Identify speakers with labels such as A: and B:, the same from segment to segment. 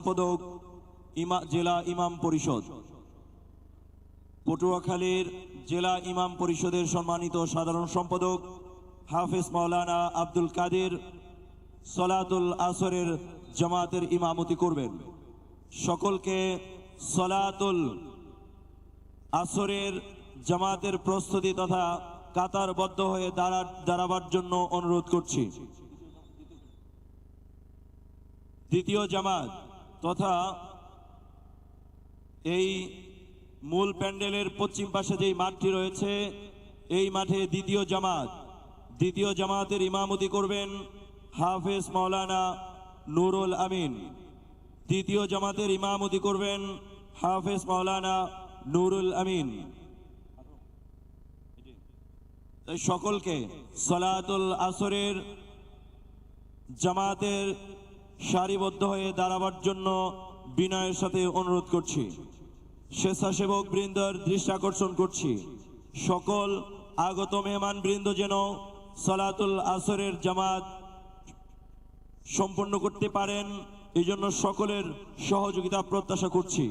A: সম্পাদক ইমা, জেলা ইমাম পরিষদ। পটুয়াখালীর জেলা ইমাম পরিষদের সম্মানিত সাধারণ সম্পাদক হাফেজ মাওলানা আব্দুল কাদের সলাতুল আসরের জামাতের ইমামতি করবেন। সকলকে সলাতুল আসরের জামাতের প্রস্তুতি তথা কাতারবদ্ধ হয়ে দাঁড়া, দাঁড়াবার জন্য অনুরোধ করছি। দ্বিতীয় জামাত তথা এই মূল প্যান্ডেলের পশ্চিম পাশে যেই মাঠটি রয়েছে, এই মাঠে দ্বিতীয় জামাত। দ্বিতীয় জামাতের ইমামতি করবেন হাফেজ মাওলানা নুরুল আমিন। দ্বিতীয় জামাতের ইমামতি করবেন হাফেজ মাওলানা নুরুল আমিন। সকলকে সলাতুল আসরের জামাতের সারিবদ্ধ হয়ে দাঁড়াবার জন্য বিনয়ের সাথে অনুরোধ করছি। স্বেচ্ছাসেবক বৃন্দর দৃষ্টি আকর্ষণ করছি। সকল আগত মেহমান বৃন্দ যেন সলাতুল আসরের জামাত সম্পন্ন করতে পারেন এই জন্য সকলের সহযোগিতা প্রত্যাশা করছি।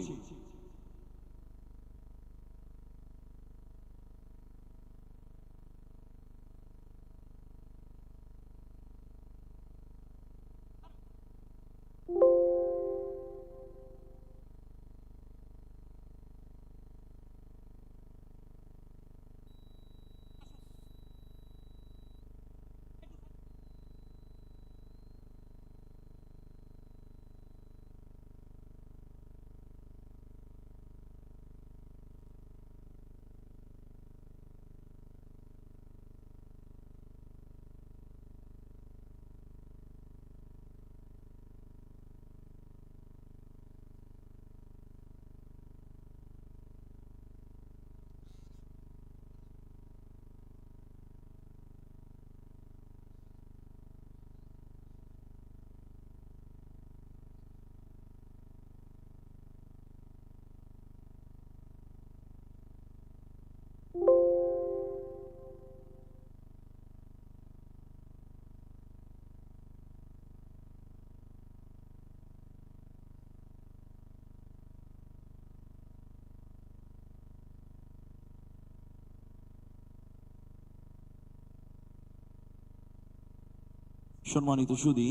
A: সম্মানিত সুদী,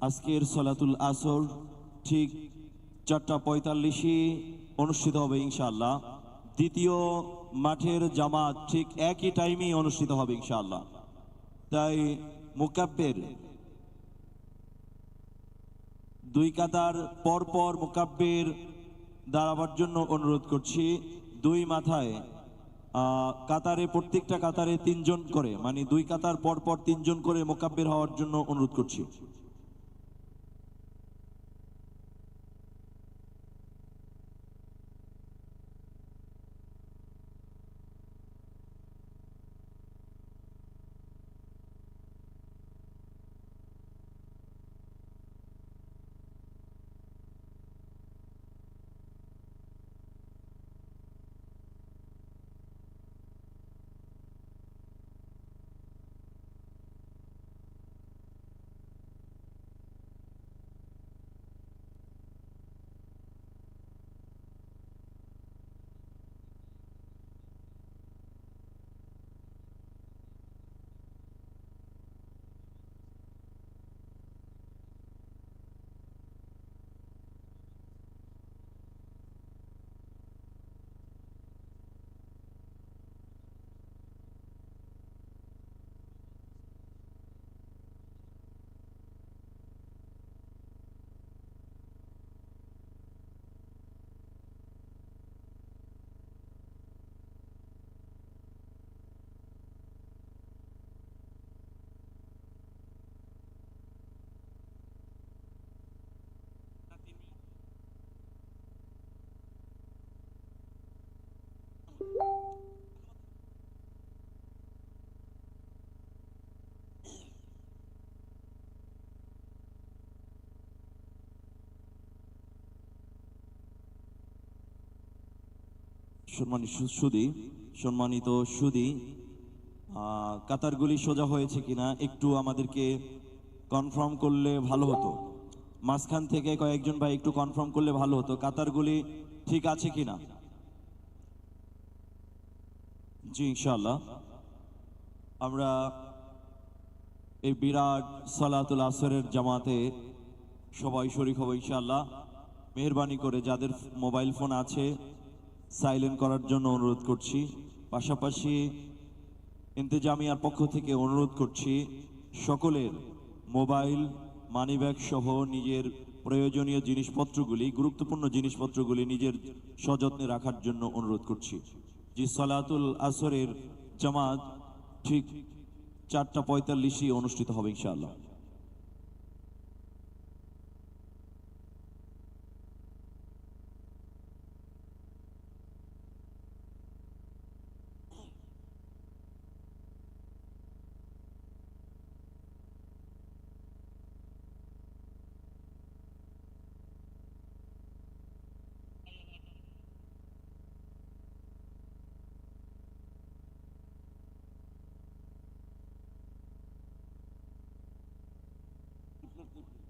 A: আজকের সলাতুল আসর ঠিক চারটা পঁয়তাল্লিশে অনুষ্ঠিত হবে ইনশাআল্লাহ। দ্বিতীয় মাঠের জামাত ঠিক একই টাইমেই অনুষ্ঠিত হবে ইনশাআল্লাহ। তাই মুকাব্বের দুই কাতার পর পর মোকাব্বের দাঁড়াবার জন্য অনুরোধ করছি। দুই মাথায় কাতারে, প্রত্যেকটা কাতারে তিনজন করে মানে দুই কাতার পর পর তিনজন করে মোকাব্বের হওয়ার জন্য অনুরোধ করছি। সম্মানিত সুদী সম্মানিত সুদী কাতারগুলি সোজা হয়েছে কিনা একটু আমাদেরকে কনফার্ম করলে ভালো হতো। মাঝখান থেকে কয়েকজন ভাই একটু কনফার্ম করলে ভালো হতো, কাতারগুলি ঠিক আছে কিনা? জি, ইনশাআল্লাহ। আমরা এই বিরাট সালাতুল আসরের জামাতে সবাই শরিক হব ইনশাআল্লাহ। মেহরবানি করে যাদের মোবাইল ফোন আছে সাইলেন্ট করার জন্য অনুরোধ করছি। পাশাপাশি ইন্তেজামিয়ার পক্ষ থেকে অনুরোধ করছি, সকলের মোবাইল, মানিব্যাগ সহ নিজের প্রয়োজনীয় জিনিসপত্রগুলি, গুরুত্বপূর্ণ জিনিসপত্রগুলি নিজের সযত্নে রাখার জন্য অনুরোধ করছি। জি সালাতুল আসরের জামাত ঠিক চারটা পঁয়তাল্লিশই অনুষ্ঠিত হবে ইনশাআল্লাহ।
B: আপনার করবেন